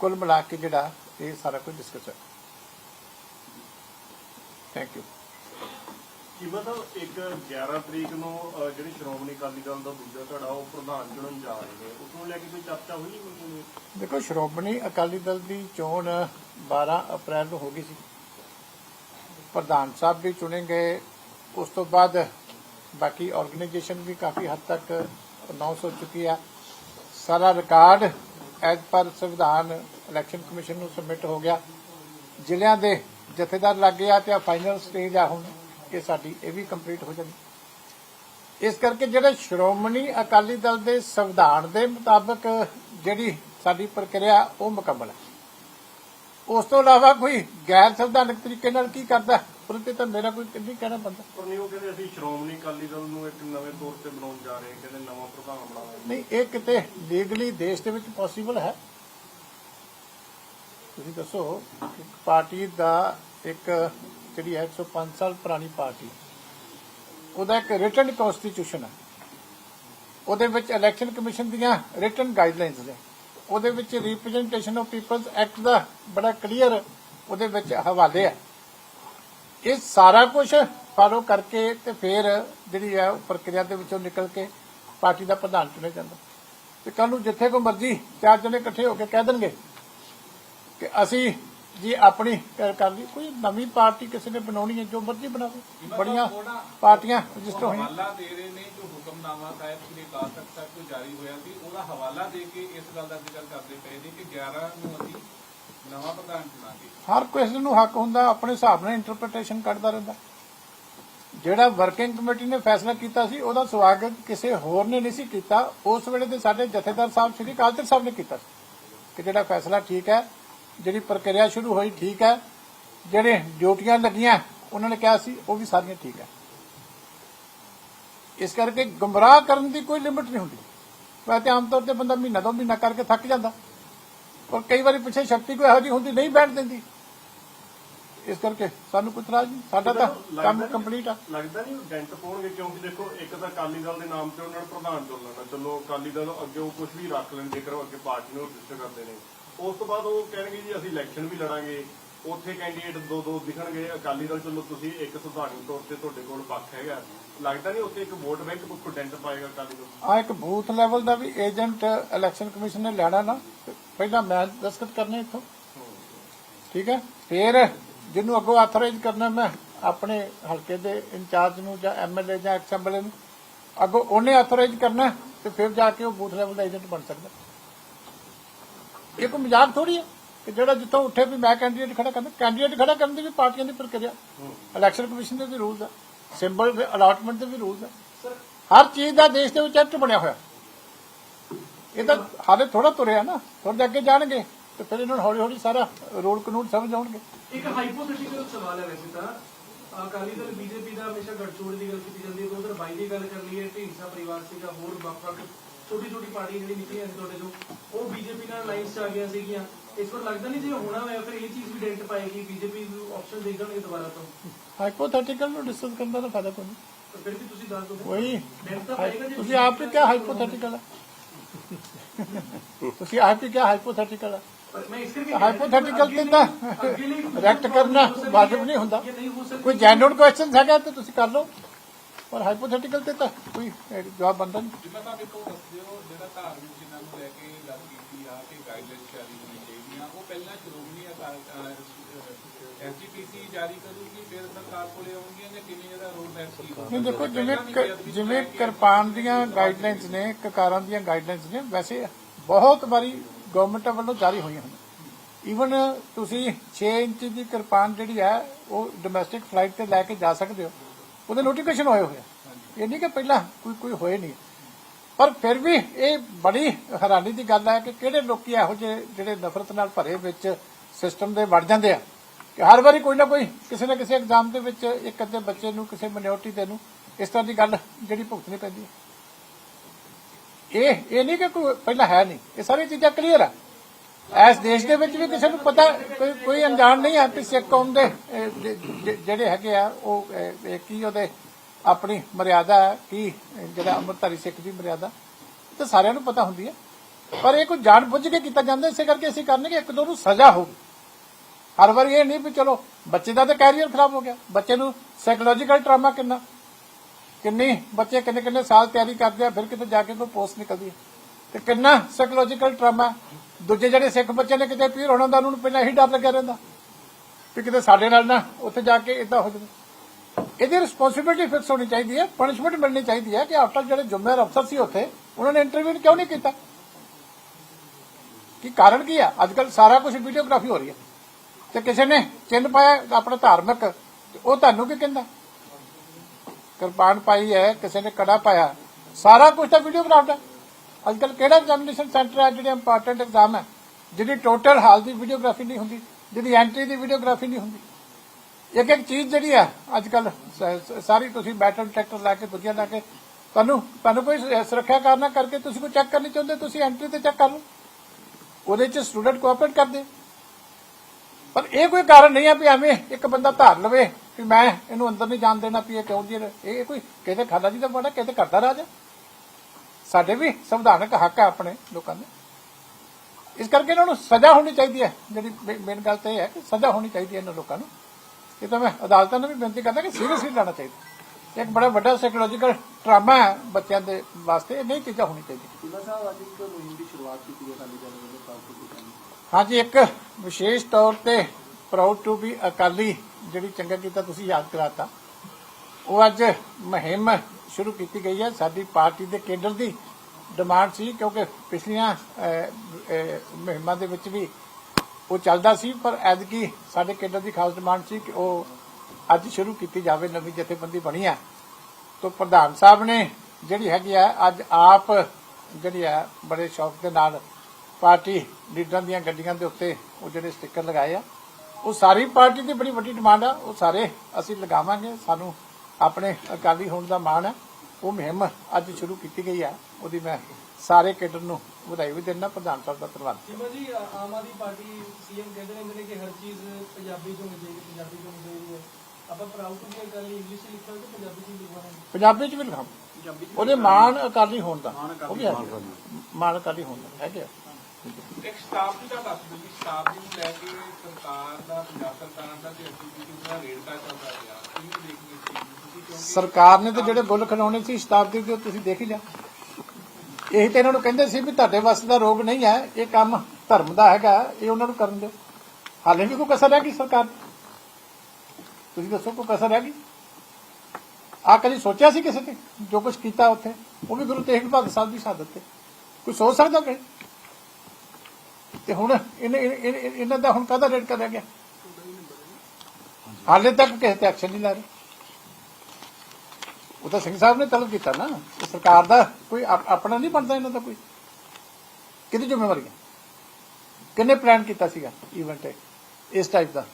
ਕੁੱਲ ਮਿਲਾ ਕੇ ਜਿਹੜਾ, ਇਹ ਸਾਰਾ ਕੁਝ ਡਿਸਕਸ ਹੈ ਥੈਂਕ ਯੂ
ਕੀਮਤ ਇੱਕ 11 ਤਰੀਕ ਨੂੰ ਅਹ, ਜਿਹੜੀ ਸ਼੍ਰੋਮਣੀ ਅਕਾਲੀ ਦਲ ਦਾ ਦੂਜਾ ਧੜਾ ਉਹ ਪ੍ਰਧਾਨ ਚੁਣਨ ਜਾ ਰਹੇ ਨੇ। ਉਸ ਨੂੰ ਲੈ ਕੇ ਕੋਈ ਚਰਚਾ ਹੋਈ ਨਹੀਂ
ਦੇਖੋ ਸ਼੍ਰੋਮਣੀ ਅਕਾਲੀ ਦਲ ਦੀ ਚੋਣ 12 ਅਪ੍ਰੈਲ ਨੂੰ ਹੋ ਗਈ ਸੀ। ਪ੍ਰਧਾਨ ਸਾਹਿਬ ਵੀ ਚੁਣੇ ਗਏ ਉਸ ਤੋਂ ਬਾਅਦ ਬਾਕੀ ਆਰਗੇਨਾਈਜੇਸ਼ਨ ਵੀ ਕਾਫੀ ਹੱਦ ਤੱਕ ਅਨਾਉਂਸ ਹੋ ਚੁੱਕੀ ਆ। ਸਾਰਾ ਰਿਕਾਰਡ ਐਜ਼ ਪਰ ਸੰਵਿਧਾਨ ਇਲੈਕਸ਼ਨ ਕਮਿਸ਼ਨ ਨੂੰ ਸਬਮਿਟ ਹੋ ਗਿਆ। ਜ਼ਿਲ੍ਹਿਆਂ ਦੇ ਜਥੇਦਾਰ ਲੱਗ ਗਿਆ ਤੇ ਆ ਫਾਈਨਲ ਸਟੇਜ ਆ ਹੁਣ ਇਹ ਸਾਡੀ ਇਹ ਵੀ ਕੰਪਲੀਟ ਹੋ ਜਾਣੀ। ਇਸ ਕਰਕੇ ਜਿਹੜੇ ਸ਼੍ਰੋਮਣੀ ਅਕਾਲੀ ਦਲ ਦੇ ਸੰਵਿਧਾਨ ਦੇ ਮੁਤਾਬਕ ਜਿਹੜੀ ਸਾਡੀ ਪ੍ਰਕਿਰਿਆ ਉਹ ਮੁਕੰਮਲ ਹੈ। ਉਸ ਤੋਂ ਇਲਾਵਾ ਕੋਈ ਗੈਰ ਸੰਵਿਧਾਨਕ ਤਰੀਕੇ ਨਾਲ ਕੀ ਕਰਦਾ ਉਹਦੇ ਤੇ ਤਾਂ ਮੇਰਾ ਕੋਈ ਨਹੀਂ ਕਹਿਣਾ ਬੰਦਾ
ਪਰ ਨਹੀਂ ਉਹ ਕਹਿੰਦੇ ਅਸੀਂ ਸ਼੍ਰੋਮਣੀ ਅਕਾਲੀ ਦਲ ਨੂੰ ਇੱਕ ਨਵੇਂ ਤੌਰ ਤੇ ਬਣਾਉਣ ਜਾ ਰਹੇ ਕਹਿੰਦੇ ਨਵਾਂ ਪ੍ਰਧਾਨ ਬਣਾਵਾਂਗੇ
ਨਹੀਂ ਇਹ ਕਿਤੇ ਲੀਗਲੀ ਦੇਸ਼ ਦੇ ਵਿੱਚ ਪੋਸੀਬਲ ਹੈ। ਤੁਸੀਂ ਦੱਸੋ ਕਿ ਪਾਰਟੀ ਦਾ ਇੱਕ ਜਿਹੜੀ ਹੈ 105 ਸਾਲ ਪੁਰਾਣੀ ਪਾਰਟੀ, ਉਹਦਾ ਇੱਕ ਰਿਟਨ ਕਨਸਟੀਟਿਊਸ਼ਨ ਹੈ। ਉਹਦੇ ਵਿੱਚ ਇਲੈਕਸ਼ਨ ਕਮਿਸ਼ਨ ਦੀਆਂ ਰਿਟਨ ਗਾਈਡਲਾਈਨਸ ਨੇ। ਉਹਦੇ ਵਿੱਚ ਰਿਪਰੈਜ਼ੈਂਟੇਸ਼ਨ ਆਫ ਪੀਪਲਸ ਐਕਟ ਦਾ ਬੜਾ ਕਲੀਅਰ ਉਹਦੇ ਵਿੱਚ ਹਵਾਲੇ ਹੈ। ਇਹ ਸਾਰਾ ਕੁਝ ਫਾਲੋ ਕਰਕੇ ਤੇ ਫਿਰ ਜਿਹੜੀ ਹੈ ਪ੍ਰਕਿਰਿਆ ਦੇ ਵਿੱਚੋਂ ਨਿਕਲ ਕੇ ਪਾਰਟੀ ਦਾ ਪ੍ਰਧਾਨ ਚੁਣਿਆ ਜਾਂਦਾ। ਤੇ ਕੱਲ ਨੂੰ ਜਿੱਥੇ ਕੋਈ ਮਰਜ਼ੀ ਚਾਰ ਜਣੇ ਇਕੱਠੇ ਹੋ ਕੇ ਕਹਿ ਦੇਣਗੇ ਕਿ ਅਸੀਂ ਜੀ ਆਪਣੀ ਕਰ ਲਈ ਕੋਈ ਨਵੀਂ ਪਾਰਟੀ ਕਿਸੇ ਨੇ ਬਣਾਉਣੀ ਹੈ ਜੋ ਮਰਜ਼ੀ ਬਣਾਵੇ ਬੜੀਆਂ ਪਾਰਟੀਆਂ ਰਜਿਸਟਰ ਹੋਈਆਂ।
ਹਵਾਲਾ ਦੇ ਰਹੇ ਨੇ ਜੋ ਹੁਕਮਨਾਮਾ ਸਾਹਿਬ ਸ੍ਰੀ ਅਕਾਲ ਤਖਤ ਸਾਹਿਬ ਤੋਂ ਜਾਰੀ ਹੋਇਆ ਸੀ ਉਹਦਾ ਹਵਾਲਾ ਦੇ ਕੇ ਇਸ ਗੱਲ ਦਾ ਜ਼ਿਕਰ ਕਰਦੇ ਪਏ ਨੇ ਕਿ 11 ਨੂੰ ਅਸੀਂ ਨਵਾਂ ਪ੍ਰਧਾਨ ਚੁਣਾਂਗੇ
ਹਰ ਕਿਸੇ ਨੂੰ ਹੱਕ ਹੁੰਦਾ ਆਪਣੇ ਹਿਸਾਬ ਨਾਲ ਇੰਟਰਪ੍ਰੀਟੇਸ਼ਨ ਕੱਢਦਾ ਰਹਿੰਦਾ। ਜਿਹੜਾ ਵਰਕਿੰਗ ਕਮੇਟੀ ਨੇ ਫੈਸਲਾ ਕੀਤਾ ਸੀ ਉਹਦਾ ਸਵਾਗਤ ਕਿਸੇ ਹੋਰ ਨੇ ਨਹੀਂ ਸੀ ਕੀਤਾ। ਉਸ ਵੇਲੇ ਦੇ ਸਾਡੇ ਜਥੇਦਾਰ ਸਾਹਿਬ ਸ੍ਰੀ ਅਕਾਲ ਤਖਤ ਸਾਹਿਬ ਨੇ ਕੀਤਾ ਕਿ ਜਿਹੜਾ ਫੈਸਲਾ ਠੀਕ ਹੈ ਜਿਹੜੀ ਪ੍ਰਕਿਰਿਆ ਸ਼ੁਰੂ ਹੋਈ ਠੀਕ ਹੈ ਜਿਹੜੇ ਡਿਊਟੀਆਂ ਲੱਗੀਆਂ ਉਹਨਾਂ ਨੇ ਕਿਹਾ ਸੀ ਉਹ ਵੀ ਸਾਰੀਆਂ ਠੀਕ ਹੈ। ਇਸ ਕਰਕੇ ਗੁੰਮਰਾਹ ਕਰਨ ਦੀ ਕੋਈ ਲਿਮਿਟ ਨਹੀਂ ਹੁੰਦੀ। ਵੈਸੇ ਆਮ ਤੌਰ ਤੇ ਬੰਦਾ ਮਹੀਨਾ ਦੋ ਮਹੀਨਾ ਕਰਕੇ ਥੱਕ ਜਾਂਦਾ। ਔਰ ਕਈ ਵਾਰੀ ਪਿੱਛੇ ਸ਼ਕਤੀ ਕੋਈ ਇਹੋ ਜਿਹੀ ਹੁੰਦੀ ਨਹੀਂ ਬੈਠ ਦਿੰਦੀ। ਇਸ ਕਰਕੇ ਸਾਨੂੰ ਕੋਈ ਇਤਰਾਜ਼ ਨਹੀਂ। ਸਾਡਾ ਤਾਂ ਕੰਮ ਕੰਪਲੀਟ ਆ।
ਲੱਗਦਾ ਨਹੀਂ ਡੈਂਟ ਪਾਉਣਗੇ ਕਿਉਂਕਿ ਦੇਖੋ ਇੱਕ ਤਾਂ ਅਕਾਲੀ ਦਲ ਦੇ ਨਾਮ ਤੇ ਉਹਨਾਂ ਨੂੰ ਪ੍ਰਧਾਨ ਚੁਣ ਲੈਣਾ। ਚਲੋ ਅਕਾਲੀ ਦਲ ਅੱਗੇ ਉਹ ਕੁਝ ਵੀ ਰੱਖ ਲੈਣ ਜੇਕਰ ਉਹ ਅੱਗੇ ਪਾਰਟੀ ਨੂੰ ਰਜਿਸਟਰ ਕਰਦੇ ਨੇ। ਉਸ ਤੋਂ ਬਾਅਦ ਉਹ ਕਹਿਣਗੇ ਜੀ, ਅਸੀਂ ਇਲੈਕਸ਼ਨ ਵੀ ਲੜਾਂਗੇ। ਉੱਥੇ ਕੈਂਡੀਡੇਟ ਦੋ ਦੋ ਦਿਖਣਗੇ। ਅਕਾਲੀ ਦਲ, ਚਲੋ ਤੁਸੀਂ ਇੱਕ ਸੁਧਾਰਨ ਤੌਰ ਤੇ ਤੁਹਾਡੇ ਕੋਲ ਪੱਖ ਹੈਗਾ। ਲੱਗਦਾ ਨਹੀਂ ਉੱਥੇ ਇੱਕ ਵੋਟ ਬੈਂਕ ਕੋਈ ਪਾਏਗਾ ਅਕਾਲੀ ਦਲ?
ਆ ਇੱਕ ਬੂਥ ਲੈਵਲ ਦਾ ਵੀ ਏਜੰਟ ਇਲੈਕਸ਼ਨ ਕਮਿਸ਼ਨ ਨੇ ਲੈਣਾ ਨਾ। ਪਹਿਲਾਂ ਮੈਂ ਦਸਖਤ ਕਰਨੇ ਇੱਥੋਂ। ਠੀਕ ਹੈ? ਫਿਰ ਜਿਹਨੂੰ ਅੱਗੋਂ ਆਥੋਰਾਈਜ਼ ਕਰਨਾ, ਮੈਂ ਆਪਣੇ ਹਲਕੇ ਦੇ ਇੰਚਾਰਜ ਨੂੰ ਜਾਂ ਐਮਐਲਏ ਜਾਂ ਐਕਸ ਐਮਐਲਏ ਨੂੰ। ਅੱਗੋਂ ਉਹਨੇ ਆਥੋਰਾਈਜ਼ ਕਰਨਾ ਤੇ ਫਿਰ ਜਾ ਕੇ ਉਹ ਬੂਥ ਲੈਵਲ ਦਾ ਏਜੰਟ ਬਣ ਸਕਦਾ। ਇਹ ਕੋਈ ਮਜ਼ਾਕ ਥੋੜੀ ਹੈ ਕਿ ਜਿਹੜਾ ਜਿੱਥੋਂ ਉੱਠੇ ਵੀ ਮੈਂ ਕੈਂਡੀਡੇਟ ਖੜਾ ਕਰਨਾ ਕੈਂਡੀਡੇਟ ਖੜਾ ਕਰਨ ਦੀ ਵੀ ਪਾਰਟੀਆਂ ਦੀ ਪ੍ਰਕਿਰਿਆ। ਇਲੈਕਸ਼ਨ ਕਮਿਸ਼ਨ ਦੇ ਵੀ ਰੂਲਸ ਆ। ਸਿੰਬਲ ਦੇ ਅਲਾਟਮੈਂਟ ਦੇ ਵੀ ਰੂਲਸ ਆ। ਹਰ ਚੀਜ਼ ਦਾ ਦੇਸ਼ ਦੇ ਵਿੱਚ ਐਕਟ ਬਣਿਆ ਹੋਇਆ। ਇਹ ਤਾਂ ਹਾਲੇ ਥੋੜਾ ਤੁਰਿਆ ਨਾ। ਥੋੜੇ ਅੱਗੇ ਜਾਣਗੇ ਤੇ ਫਿਰ ਇਹਨਾਂ ਨੂੰ ਹੌਲੀ ਹੌਲੀ ਸਾਰਾ ਰੂਲ ਕਾਨੂੰਨ ਸਮਝ ਆਉਣਗੇ।
ਇੱਕ ਹਾਈਪੋਥੈਟੀਕਲ ਸਵਾਲ ਹੈ ਵੈਸੇ ਤਾਂ। ਅਕਾਲੀ ਦਲ ਬੀਜੇਪੀ ਦਾ ਹਮੇਸ਼ਾ ਗੱਠਜੋੜ ਦੀ ਗੱਲ ਕੀਤੀ ਜਾਂਦੀ ਹੈ 2022 ਦੀ ਗੱਲ ਕਰ ਲਈਏ ਢੀਂਸਾ ਪਰਿਵਾਰ ਸੀਗਾ ਹੋਰ ਵੱਖ-ਵੱਖ ਛੋਟੀ ਛੋਟੀ ਪਾਰਟੀ ਜਿਹੜੀ ਨਿਕਲੀਆਂ ਸੀ ਤੁਹਾਡੇ ਤੋਂ ਉਹ ਬੀਜੇਪੀ ਨਾਲ ਲਾਈਨਸ ਚ ਆ ਗਈਆਂ ਸੀਗੀਆਂ। ਇਸ ਵਾਰ ਲੱਗਦਾ ਨਹੀਂ ਜੇ ਹੋਣਾ ਹੋਇਆ ਫਿਰ ਇਹ ਚੀਜ਼ ਵੀ ਡੈਂਟ ਪਾਏਗੀ ਬੀਜੇਪੀ ਨੂੰ ਆਪਸ਼ਨ ਦੇ ਦੇਣਗੇ ਦੁਬਾਰਾ ਤੋਂ।
ਹਾਈਪੋਥੈਟੀਕਲ ਨੂੰ ਡਿਸਕਸ ਕਰਨ ਦਾ ਫਾਇਦਾ ਕੋਈ ਨਹੀਂ।
ਪਰ ਫਿਰ ਵੀ ਤੁਸੀਂ ਦੱਸ ਦਿਓ।
ਵਹੀ
ਡੈਂਟ ਤਾਂ ਪਾਏਗਾ ਜੇ
ਤੁਸੀਂ ਆਪ ਹੀ ਕਿਹਾ ਹਾਈਪੋਥੈਟੀਕਲ ਹੈ ਤੁਸੀਂ ਆਪ ਹੀ ਕਿਹਾ ਹਾਈਪੋਥੈਟੀਕਲ ਹੈ
ਪਰ ਮੈਂ ਇਸ ਕਰਕੇ
ਹਾਈਪੋਥੈਟਿਕਲ ਤੇ ਤਾਂ ਰਿਐਕਟ ਕਰਨਾ ਵਾਜਬ ਨਹੀਂ ਹੁੰਦਾ।
ਇਹ ਨਹੀਂ ਹੋ ਸਕਦਾ।
ਕੋਈ ਜੈਨੂਨ ਕੁਐਸਚਨ ਹੈਗਾ ਤਾਂ ਤੁਸੀਂ ਕਰ ਲਓ। ਪਰ ਹਾਈਪੋਥੈਟੀਕਲ ਤੇ ਤਾਂ ਕੋਈ ਇਹ ਜਵਾਬ ਬੰਦਾ ਨਹੀਂ
ਜਿਵੇਂ ਤਾਂ ਦੇਖੋ ਦੱਸ ਦਿਓ ਜਿਹੜਾ ਧਾਰਮਿਕ ਚਿੰਨ੍ਹਾਂ ਨੂੰ ਲੈ ਕੇ ਗੱਲ ਕੀਤੀ ਆ ਕਿ ਗਾਈਡਲਾਈਨ ਜਾਰੀ ਹੋਣੀ ਚਾਹੀਦੀਆਂ ਉਹ ਪਹਿਲਾਂ ਸ਼੍ਰੋਮਣੀ ਅਕਾਲੀ ਐਸਜੀਪੀਸੀ ਜਾਰੀ ਕਰੂਗੀ ਫਿਰ ਸਰਕਾਰ ਕੋਲੇ ਆਉਣਗੀਆਂ ਜਾਂ ਕਿਵੇਂ ਇਹਦਾ ਰੋਡ ਮੈਪ ਕੀ?
ਨਹੀਂ ਦੇਖੋ ਜਿਵੇਂ ਕ- ਜਿਵੇਂ। ਕਿਰਪਾਨ ਦੀਆਂ ਗਾਈਡਲਾਈਨਸ ਨੇ ਕਕਾਰਾਂ ਦੀਆਂ ਗਾਈਡਲਾਈਨਸ ਨੇ ਵੈਸੇ ਬਹੁਤ ਵਾਰੀ ਗਵਰਨਮੈਂਟ ਵੱਲੋਂ ਜਾਰੀ ਹੋਈਆਂ ਹਨ ਈਵਨ ਤੁਸੀਂ 6 ਇੰਚ ਦੀ ਕਿਰਪਾਨ ਜਿਹੜੀ ਹੈ ਉਹ ਡੋਮੈਸਟਿਕ ਫਲਾਈਟ ਤੇ ਲੈ ਕੇ ਜਾ ਸਕਦੇ ਹੋ ਉਹਦੇ ਨੋਟੀਫਿਕੇਸ਼ਨ ਹੋਏ ਹੋਏ ਆ। ਇਹ ਨਹੀਂ ਕਿ ਪਹਿਲਾਂ ਕੋਈ ਕੋਈ ਹੋਏ ਨਹੀਂ। ਪਰ ਫਿਰ ਵੀ ਇਹ ਬੜੀ ਹੈਰਾਨੀ ਦੀ ਗੱਲ ਹੈ ਕਿ ਕਿਹੜੇ ਲੋਕੀ ਇਹੋ ਜਿਹੇ ਜਿਹੜੇ ਨਫ਼ਰਤ ਨਾਲ ਭਰੇ ਵਿੱਚ ਸਿਸਟਮ ਦੇ ਵੜ ਜਾਂਦੇ ਆ। ਕਿ ਹਰ ਵਾਰੀ ਕੋਈ ਨਾ ਕੋਈ ਕਿਸੇ ਨਾ ਕਿਸੇ ਐਗਜ਼ਾਮ ਦੇ ਵਿੱਚ ਇੱਕ ਅੱਧੇ ਬੱਚੇ ਨੂੰ, ਕਿਸੇ ਮਿਨੋਰਟੀ ਦੇ ਨੂੰ ਇਸ ਤਰ੍ਹਾਂ ਦੀ ਗੱਲ ਜਿਹੜੀ ਭੁਗਤਣੀ ਪੈਂਦੀ ਹੈ। ਇਹ ਇਹ ਨਹੀਂ ਕਿ ਕੋਈ ਪਹਿਲਾਂ ਹੈ ਨਹੀਂ। ਇਹ ਸਾਰੀਆਂ ਚੀਜ਼ਾਂ ਕਲੀਅਰ ਆ। ਇਸ ਦੇਸ਼ ਦੇ ਵਿੱਚ ਵੀ ਕਿਸੇ ਨੂੰ ਪਤਾ, ਕੋਈ ਕੋਈ ਅਣਜਾਣ ਨਹੀਂ ਹੈ ਕਿ ਸਿੱਖ ਕੌਮ ਦੇ ਜਿਹੜੇ ਹੈਗੇ ਆ, ਉਹ ਕੀ ਉਹਦੇ ਆਪਣੀ ਮਰਿਆਦਾ ਕੀ ਜਿਹੜਾ ਅੰਮ੍ਰਿਤਧਾਰੀ ਸਿੱਖ ਦੀ ਮਰਿਆਦਾ, ਇਹ ਸਾਰਿਆਂ ਨੂੰ ਪਤਾ ਹੁੰਦੀ ਹੈ। ਪਰ ਇਹ ਕੋਈ ਜਾਣ ਬੁੱਝ ਕੇ ਕੀਤਾ ਜਾਂਦਾ, ਇਸੇ ਕਰਕੇ ਅਸੀਂ ਕਰਨੇ ਕਿ ਇੱਕ ਦੋ ਨੂੰ ਸਜ਼ਾ ਹੋਊਗੀ। ਹਰ ਵਾਰੀ ਇਹ ਨਹੀਂ ਵੀ ਚਲੋ, ਬੱਚੇ ਦਾ ਤਾਂ ਕੈਰੀਅਰ ਖਰਾਬ ਹੋ ਗਿਆ, ਬੱਚੇ ਨੂੰ ਸਾਈਕੋਲੋਜੀਕਲ ਟਰਾਮਾ ਕਿੰਨਾ? ਕਿੰਨੀ ਬੱਚੇ ਕਿੰਨੇ ਕਿੰਨੇ ਸਾਲ ਤਿਆਰੀ ਕਰਦੇ ਆ, ਫਿਰ ਕਿਤੇ ਜਾ ਕੇ ਕੋਈ ਪੋਸਟ ਨਿਕਲਦੀ ਹੈ। ਤੇ ਕਿੰਨਾ ਸਾਈਕੋਲੋਜੀਕਲ ਟਰਾਮਾ ਦੂਜੇ ਜਿਹੜੇ ਸਿੱਖ ਬੱਚੇ ਨੇ ਕਿਤੇ ਪੀਰ ਹੋਣਾ ਦਾ ਉਹਨਾਂ ਨੂੰ ਪਹਿਲਾਂ ਇਹੀ ਡਰ ਲੱਗਿਆ ਰਹਿੰਦਾ ਕਿ ਕਿਤੇ ਸਾਡੇ ਨਾਲ ਨਾ ਉੱਥੇ ਜਾ ਕੇ ਇਦਾਂ ਹੋ ਜਾਵੇ। ਇਹਦੀ ਰਿਸਪੌਂਸਿਬਿਲਟੀ ਫਿਕਸ ਹੋਣੀ ਚਾਹੀਦੀ ਹੈ ਪਨਿਸ਼ਮੈਂਟ ਮਿਲਣੀ ਚਾਹੀਦੀ ਹੈ ਕਿ ਆਫਟਰ ਜਿਹੜੇ ਜ਼ਿੰਮੇਵਾਰ ਅਫਸਰ ਸੀ ਉੱਥੇ, ਉਹਨਾਂ ਨੇ ਇੰਟਰਵਿਊ ਕਿਉਂ ਨਹੀਂ ਕੀਤਾ? ਕਿ ਕਾਰਨ ਕੀ ਆ? ਅੱਜ ਕੱਲ ਸਾਰਾ ਕੁਝ ਵੀਡੀਓਗ੍ਰਾਫੀ ਹੋ ਰਹੀ ਹੈ। ਤੇ ਕਿਸੇ ਨੇ ਚਿੰਨ ਪਾਇਆ ਆਪਣਾ ਧਾਰਮਿਕ ਉਹ ਤੁਹਾਨੂੰ ਕੀ ਕਹਿੰਦਾ? ਕਿਰਪਾਨ ਪਾਈ ਹੈ, ਕਿਸੇ ਨੇ ਕੜਾ ਪਾਇਆ। ਸਾਰਾ ਕੁਝ ਤਾਂ ਵੀਡੀਓਗ੍ਰਾਫ ਦਾ। ਅੱਜ ਕੱਲ ਕਿਹੜਾ ਐਗਜ਼ਾਮੀਨੇਸ਼ਨ ਸੈਂਟਰ ਹੈ ਜਿਹੜੇ ਇੰਪੋਰਟੈਂਟ ਐਗਜ਼ਾਮ ਹੈ? ਜਿਹਦੀ ਟੋਟਲ ਹਾਲ ਦੀ ਵੀਡੀਓਗ੍ਰਾਫੀ ਨਹੀਂ ਹੁੰਦੀ ਜਿਹਦੀ ਐਂਟਰੀ ਦੀ ਵੀਡੀਓਗ੍ਰਾਫੀ ਨਹੀਂ ਹੁੰਦੀ। ਇੱਕ ਇੱਕ ਚੀਜ਼ ਜਿਹੜੀ ਹੈ ਅੱਜ ਕੱਲ ਸਾਰੀ ਤੁਸੀਂ ਬੈਟਲ ਟਰੈਕਟਰ ਲਾ ਕੇ, ਦੂਜੀਆਂ ਲਾ ਕੇ, ਤੁਹਾਨੂੰ ਤੁਹਾਨੂੰ ਕੋਈ ਸੁਰੱਖਿਆ ਕਾਰਨਾ ਕਰਕੇ ਤੁਸੀਂ ਕੋਈ ਚੈੱਕ ਕਰਨੀ ਚਾਹੁੰਦੇ, ਤੁਸੀਂ ਐਂਟਰੀ ਤੇ ਚੈੱਕ ਕਰ ਲਓ। ਉਹਦੇ ਚ ਸਟੂਡੈਂਟ ਕੋਆਪਰੇਟ ਕਰਦੇ। ਪਰ ਇਹ ਕੋਈ ਕਾਰਨ ਨਹੀਂ ਹੈ ਵੀ ਐਵੇਂ ਇੱਕ ਬੰਦਾ ਧਾਰ ਲਵੇ ਕਿ ਮੈਂ ਇਹਨੂੰ ਅੰਦਰ ਨਹੀਂ ਜਾਣ ਦੇਣਾ, ਵੀ ਇਹ ਕਿਉਂ ਜੀ, ਇਹ ਕੋਈ ਕਿਤੇ ਖਾਦਾ ਜੀ ਦਾ ਬੜਾ ਕਿਤੇ ਕਰਦਾ ਰਾਜਾ ਸਾਡੇ ਵੀ ਸੰਵਿਧਾਨਕ ਹੱਕ ਹੈ ਆਪਣੇ ਲੋਕਾਂ ਦੇ। ਇਸ ਕਰਕੇ ਇਹਨਾਂ ਨੂੰ ਸਜ਼ਾ ਹੋਣੀ ਚਾਹੀਦੀ ਹੈ। ਜਿਹੜੀ ਮੇਨ ਗੱਲ ਤਾਂ ਹੈ ਕਿ ਸਜ਼ਾ ਹੋਣੀ ਚਾਹੀਦੀ ਹੈ ਇਹਨਾਂ ਲੋਕਾਂ ਨੂੰ। ਇਹ ਤਾਂ ਮੈਂ ਅਦਾਲਤਾਂ ਨੂੰ ਵੀ ਬੇਨਤੀ ਕਰਦਾ ਕਿ ਸੀਰੀਅਸਲੀ ਲੈਣਾ ਚਾਹੀਦਾ। ਇੱਕ ਬੜਾ ਵੱਡਾ ਸਾਈਕੋਲੋਜੀਕਲ ਟਰਾਮਾ ਹੈ ਬੱਚਿਆਂ ਦੇ ਵਾਸਤੇ। ਇਹ ਨਹੀਂ ਚੀਜ਼ਾਂ ਹੋਣੀ ਚਾਹੀਦੀਆਂ।
ਸਿਵਾ ਸਾਹਿਬ ਅੱਜ ਇੱਕ ਮੁਹਿੰਮ ਦੀ ਸ਼ੁਰੂਆਤ ਕੀਤੀ ਹੈ ਅਕਾਲੀ ਦਲ ਵੱਲੋਂ ਫਾਲਤੂ ਕਿਸਾਨ
ਹਾਂਜੀ ਇੱਕ ਵਿਸ਼ੇਸ਼ ਤੌਰ ਤੇ ਪ੍ਰਾਊਡ ਟੂ ਬੀ ਅਕਾਲੀ ਜਿਹੜੀ ਚੰਗਾ ਕੀਤਾ ਤੁਸੀਂ ਯਾਦ ਕਰਾਤਾ। ਉਹ ਅੱਜ ਮੁਹਿੰਮ ਸ਼ੁਰੂ ਕੀਤੀ ਗਈ ਹੈ। ਸਾਡੀ ਪਾਰਟੀ ਦੇ ਕੇਡਰ ਦੀ ਡਿਮਾਂਡ ਸੀ ਕਿਉਂਕਿ ਪਿਛਲੀਆਂ ਅਹ, ਦੇ ਵਿੱਚ ਵੀ ਉਹ ਚੱਲਦਾ ਸੀ ਪਰ ਐਤਕੀ ਸਾਡੇ ਕੇਡਰ ਦੀ ਖਾਸ ਡਿਮਾਂਡ ਸੀ ਕਿ ਉਹ ਅੱਜ ਸ਼ੁਰੂ ਕੀਤੀ ਜਾਵੇ ਨਵੀਂ ਜਥੇਬੰਦੀ ਬਣੀ ਹੈ। ਤੋਂ ਪ੍ਰਧਾਨ ਸਾਹਿਬ ਨੇ ਜਿਹੜੀ ਹੈਗੀ ਆ ਅੱਜ ਆਪ ਜਿਹੜੀ ਆ ਬੜੇ ਸ਼ੌਕ ਦੇ ਨਾਲ ਪਾਰਟੀ ਲੀਡਰਾਂ ਦੀਆਂ ਗੱਡੀਆਂ ਦੇ ਉੱਤੇ ਉਹ ਜਿਹੜੇ ਸਟicker ਲਗਾਏ ਆ ਉਹ ਸਾਰੀ ਪਾਰਟੀ ਦੀ ਬੜੀ ਵੱਡੀ ਡਿਮਾਂਡ ਆ ਉਹ ਸਾਰੇ ਅਸੀਂ ਲਗਾਵਾਂਗੇ। ਸਾਨੂੰ ਆਪਣੇ ਅਕਾਲੀ ਹੋਣ ਦਾ ਮਾਣ ਹੈ। ਉਹ ਮੁਹਿੰਮ ਅੱਜ ਸ਼ੁਰੂ ਕੀਤੀ ਗਈ ਆ ਉਹਦੀ ਮੈਂ ਸਾਰੇ ਕੇਡਰ ਨੂੰ ਵਧਾਈ ਵੀ ਦਿੰਦਾ ਪ੍ਰਧਾਨ ਸਾਹਿਬ ਦਾ ਧੰਨਵਾਦ।
ਜੀ ਆਮ ਆਦਮੀ ਪਾਰਟੀ ਸੀਐਮ ਕਹਿੰਦੇ ਰਹਿੰਦੇ ਨੇ ਕਿ ਹਰ ਚੀਜ਼ ਪੰਜਾਬੀ ਚ ਹੋਣੀ ਚਾਹੀਦੀ ਪੰਜਾਬੀ ਚਾਹੀਦੀ ਹੈ। ਆਪਾਂ proud to be Akali English ਲਿਖਾਂਗੇ ਕਿ ਪੰਜਾਬੀ ਚ ਹੀ? ਲਿਖਵਾਂਗੇ
ਪੰਜਾਬੀ ਚ ਵੀ ਲਿਖਾਂ ਉਹਦੇ ਮਾਣ ਅਕਾਲੀ ਹੋਣ ਦਾ।
ਮਾਣ ਅਕਾਲੀ
ਉਹ ਵੀ ਹੈਗੇ ਮਾਣ ਅਕਾਲੀ ਹੋਣ ਦਾ ਹੈਗੇ ਆ।
ਇੱਕ ਸ਼ਤਾਬਦੀ ਦਾ ਦੱਸ ਦਿਓ ਕਿ ਸ਼ਤਾਬਦੀ ਨੂੰ ਲੈ ਕੇ ਸਰਕਾਰ ਦਾ ਪੰਜਾਬ ਸਰਕਾਰ ਦਾ ਤੇ ਐਸਜੀਪੀਸੀ ਦਾ ਰੇੜਕਾ ਚੱਲਦਾ ਰਿਹਾ। ਕਿਵੇਂ ਦੇਖਦੇ ਇਸ ਚੀਜ਼ ਨੂੰ ਤੁਸੀਂ ਕਿਉਂਕਿ
ਸਰਕਾਰ ਨੇ ਤਾਂ ਜਿਹੜੇ ਬੁੱਲ ਖਿਲਾਉਣੇ ਸੀ ਸ਼ਤਾਬਦੀ ਦੇ ਤੁਸੀਂ ਦੇਖ ਹੀ ਲਿਆ। ਇਹ ਤੇ ਇਹਨਾਂ ਨੂੰ ਕਹਿੰਦੇ ਸੀ ਵੀ ਤੁਹਾਡੇ ਵਾਸਤੇ ਦਾ ਰੋਗ ਨਹੀਂ ਹੈ, ਇਹ ਕੰਮ ਧਰਮ ਦਾ ਹੈਗਾ, ਇਹ ਉਹਨਾਂ ਨੂੰ ਕਰਨ ਦਿਓ। ਹਾਲੇ ਵੀ ਕੋਈ ਕਸਰ ਰਹਿ ਗਈ ਸਰਕਾਰ ਦੀ? ਤੁਸੀਂ ਦੱਸੋ ਕੋਈ ਕਸਰ ਰਹਿ ਗਈ? ਆ ਕਦੀ ਸੋਚਿਆ ਸੀ ਕਿਸੇ ਨੇ ਜੋ ਕੁਝ ਕੀਤਾ ਉੱਥੇ, ਉਹ ਵੀ ਗੁਰੂ ਤੇਗ ਬਹਾਦਰ ਸਾਹਿਬ ਦੀ ਸ਼ਹਾਦਤ ਤੇ। ਕੋਈ ਸੋਚ ਸਕਦਾ ਕਿ ਤੇ ਹੁਣ ਇਹਨਾਂ ਦਾ ਹੁਣ ਕਾਹਦਾ ਰੇਟ ਕਰ ਗਿਆ? ਹਾਲੇ ਤੱਕ ਕਿਸੇ ਤੇ ਐਕਸ਼ਨ ਨਹੀਂ ਲੈ ਰਹੇ। ਉਹ ਤਾਂ ਸਿੰਘ ਸਾਹਿਬ ਨੇ ਤਲਬ ਕੀਤਾ ਨਾ। ਕਿ ਸਰਕਾਰ ਦਾ ਕੋਈ ਆਪ- ਆਪਣਾ ਨਹੀਂ ਬਣਦਾ ਇਹਨਾਂ ਦਾ ਕੋਈ। ਕਿਹਦੀ ਜ਼ਿੰਮੇਵਾਰੀ ਹੈ? ਕਿੰਨੇ ਪਲਾਨ ਕੀਤਾ ਸੀਗਾ ਇਵੈਂਟ ਇਸ ਟਾਈਪ ਦਾ।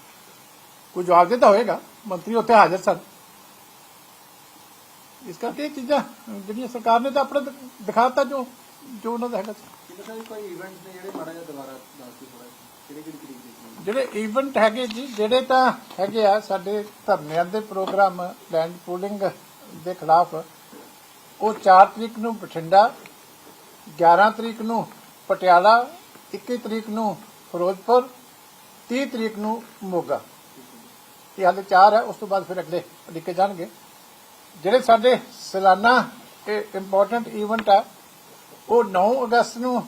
ਕੋਈ ਜਵਾਬ ਦੇ ਤਾਂ ਹੋਏਗਾ? ਮੰਤਰੀ ਉੱਥੇ ਹਾਜ਼ਰ ਸਨ। ਇਸ ਕਰਕੇ ਇਹ ਚੀਜ਼ਾਂ ਜਿਹੜੀਆਂ ਸਰਕਾਰ ਨੇ ਤਾਂ ਆਪਣਾ ਦਿਖਾਤਾ ਜੋ ਜੋ ਉਹਨਾਂ ਦਾ ਹੈਗਾ
ਕੋਈ ਇਵੈਂਟ ਨੇ ਜਿਹੜੇ ਮਾੜਾ ਜਿਹਾ ਦੁਬਾਰਾ ਦੱਸ ਦਿਓ ਥੋੜਾ ਕਿਹੜੇ ਕਿਹੜੀ ਤਰੀਕ ਦੇਖਣੀ
ਜਿਹੜੇ ਇਵੈਂਟ ਹੈਗੇ ਜੀ ਜਿਹੜੇ ਤਾਂ ਹੈਗੇ ਆ ਸਾਡੇ ਧਰਨਿਆਂ ਦੇ ਪ੍ਰੋਗਰਾਮ ਲੈਂਡ ਪੂਲਿੰਗ ਦੇ ਖਿਲਾਫ, ਉਹ 4 ਤਰੀਕ ਨੂੰ ਬਠਿੰਡਾ 11 ਤਰੀਕ ਨੂੰ ਪਟਿਆਲਾ 21 ਤਰੀਕ ਨੂੰ ਫਿਰੋਜ਼ਪੁਰ 30 ਤਰੀਕ ਨੂੰ ਮੋਗਾ। ਇਹ ਹਾਲੇ 4 ਹੈ, ਉਸ ਤੋਂ ਬਾਅਦ ਫਿਰ ਅਗਲੇ ਲਿਖੇ ਜਾਣਗੇ। ਜਿਹੜੇ ਸਾਡੇ ਸਾਲਾਨਾ ਇਹ ਇੰਪੋਰਟੈਂਟ ਇਵੈਂਟ ਹੈ, ਉਹ 9 ਅਗਸਤ ਨੂੰ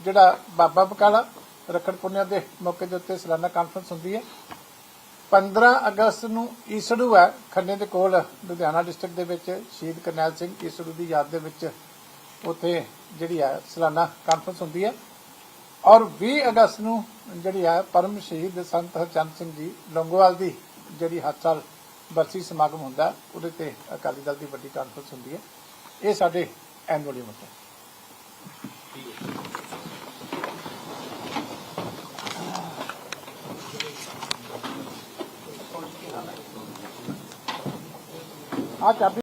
ਜਿਹੜਾ ਬਾਬਾ ਬਕਾਲਾ ਰੱਖੜ ਪੁੰਨਿਆ ਦੇ ਮੌਕੇ ਦੇ ਉੱਤੇ ਸਾਲਾਨਾ ਕਾਨਫਰੰਸ ਹੁੰਦੀ ਹੈ। 15 ਅਗਸਤ ਨੂੰ ਈਸੜੂ ਹੈ ਖੰਨੇ ਦੇ ਕੋਲ ਲੁਧਿਆਣਾ ਡਿਸਟ੍ਰਿਕਟ ਦੇ ਵਿੱਚ ਸ਼ਹੀਦ ਕਰਨੈਲ ਸਿੰਘ ਈਸੜੂ ਦੀ ਯਾਦ ਦੇ ਵਿੱਚ ਉੱਥੇ ਜਿਹੜੀ ਹੈ ਸਾਲਾਨਾ ਕਾਨਫਰੰਸ ਹੁੰਦੀ ਹੈ। ਔਰ 20 ਅਗਸਤ ਨੂੰ ਜਿਹੜੀ ਹੈ ਪਰਮ ਸ਼ਹੀਦ ਸੰਤ ਹਰਚੰਦ ਸਿੰਘ ਜੀ ਲੰਗੋਵਾਲ ਦੀ ਜਿਹੜੀ ਹਰ ਸਾਲ ਬਰਸੀ ਸਮਾਗਮ ਹੁੰਦਾ ਹੈ, ਉਹਦੇ ਤੇ ਅਕਾਲੀ ਦਲ ਦੀ ਵੱਡੀ ਕਾਨਫਰੰਸ ਹੁੰਦੀ ਹੈ। ਇਹ ਸਾਡੇ ਐਨੂਅਲ ਇਵੈਂਟ ਹੈ। ਆ ਚਾਬੀ